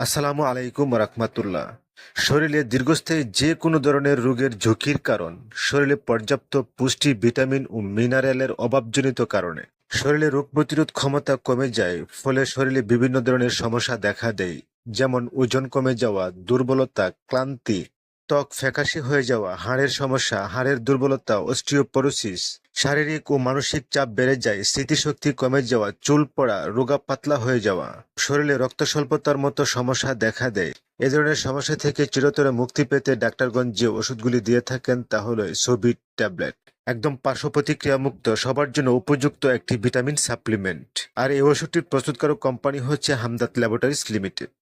আসসালামু আলাইকুম রহমতুল্লাহ। শরীরে দীর্ঘস্থায়ী যে কোনো ধরনের রোগের ঝুঁকির কারণ, শরীরে পর্যাপ্ত পুষ্টি, ভিটামিন ও মিনারেলের অভাবজনিত কারণে। শরীরে রোগ প্রতিরোধ ক্ষমতা কমে যায়, ফলে শরীরে বিভিন্ন ধরনের সমস্যা দেখা দেয়, যেমন ওজন কমে যাওয়া, দুর্বলতা, ক্লান্তি, ত্বক ফ্যাকাশে হয়ে যাওয়া, হাড়ের সমস্যা, হাড়ের দুর্বলতা, অস্টিওপরোসিস শারীরিক ও মানসিক চাপ বেড়ে যায়, স্মৃতিশক্তি কমে যাওয়া, চুল পড়া, রোগা পাতলা হয়ে যাওয়া, শরীরে রক্ত স্বল্পতার মতো সমস্যা দেখা দেয়। এ ধরনের সমস্যা থেকে চিরতরে মুক্তি পেতে ডাক্তারগঞ্জ যে ওষুধগুলি দিয়ে থাকেন তা হল সোবিট ট্যাবলেট। একদম পার্শ্ব প্রতিক্রিয়া মুক্ত সবার জন্য উপযুক্ত একটি ভিটামিন সাপ্লিমেন্ট। আর এই ওষুধটির প্রস্তুতকারক কোম্পানি হচ্ছে হামদাত ল্যাবরেটরিজ লিমিটেড।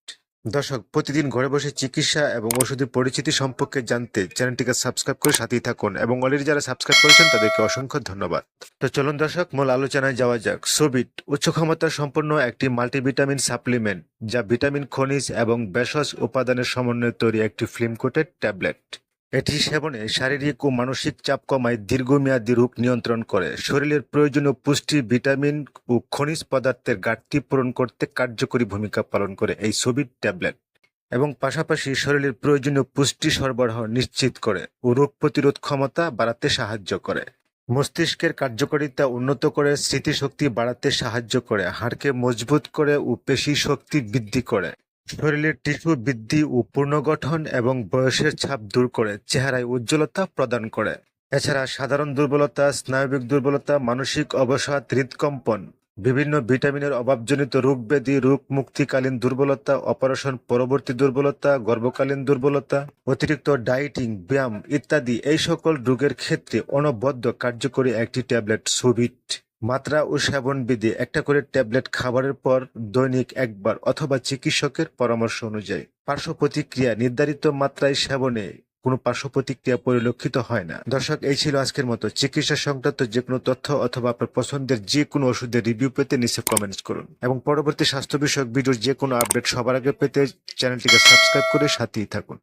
দর্শক, প্রতিদিন ঘরে বসে চিকিৎসা এবং ওষুধের পরিচিতি সম্পর্কে জানতে চ্যানেলটিকে সাবস্ক্রাইব করে সাথেই থাকুন এবং অলরেডি যারা সাবস্ক্রাইব করেছেন তাদেরকে অসংখ্য ধন্যবাদ। তো চলুন দর্শক, মূল আলোচনায় যাওয়া যাক। সোবিট উচ্চ ক্ষমতা সম্পন্ন একটি মাল্টিভিটামিন সাপ্লিমেন্ট, যা ভিটামিন খনিজ এবং ভেষজ উপাদানের সমন্বয়ে তৈরি একটি ফিল্ম কোটেড ট্যাবলেট। এটি সেবনে শারীরিক ও মানসিক চাপ কমায় দীর্ঘমেয়াদী রোগ নিয়ন্ত্রণ করে। শরীরের প্রয়োজনীয় পুষ্টি, ভিটামিন ও খনিজ পদার্থের ঘাটতি পূরণ করতে কার্যকরী ভূমিকা পালন করে এই সোবিট ট্যাবলেট এবং পাশাপাশি শরীরের প্রয়োজনীয় পুষ্টি সরবরাহ নিশ্চিত করে ও রোগ প্রতিরোধ ক্ষমতা বাড়াতে সাহায্য করে। মস্তিষ্কের কার্যকারিতা উন্নত করে, স্মৃতিশক্তি বাড়াতে সাহায্য করে, হাড়কে মজবুত করে ও পেশি শক্তি বৃদ্ধি করে। শরীরের টিস্যু বৃদ্ধি ও পুনর্গঠন এবং বয়সের ছাপ দূর করে, চেহারায় উজ্জ্বলতা প্রদান করে। এছাড়া সাধারণ দুর্বলতা, স্নায়বিক দুর্বলতা, মানসিক অবসাদ, হৃদকম্পন, বিভিন্ন ভিটামিনের অভাবজনিত রোগ ব্যাধি, রোগ মুক্তিকালীন দুর্বলতা, অপারেশন পরবর্তী দুর্বলতা, গর্ভকালীন দুর্বলতা, অতিরিক্ত ডায়েটিং, ব্যায়াম ইত্যাদি, এই সকল রোগের ক্ষেত্রে অনবদ্য কার্যকরী একটি ট্যাবলেট সুবিট মাত্রা ও সেবন বিধি একটা করে ট্যাবলেট খাবারের পর দৈনিক একবার অথবা চিকিৎসকের পরামর্শ অনুযায়ী। পার্শ্ব প্রতিক্রিয়া নির্ধারিত মাত্রায় সেবনে কোনো পার্শ্ব প্রতিক্রিয়া পরিলক্ষিত হয় না। দর্শক, এই ছিল আজকের মতো। চিকিৎসা সংক্রান্ত যে কোনো তথ্য অথবা আপনার পছন্দের যে কোনো ওষুধের রিভিউ পেতে নিচে কমেন্টস করুন। এবং পরবর্তী স্বাস্থ্য বিষয়ক ভিডিওর যে কোনো আপডেট সবার আগে পেতে চ্যানেলটিকে সাবস্ক্রাইব করে সাথেই থাকুন।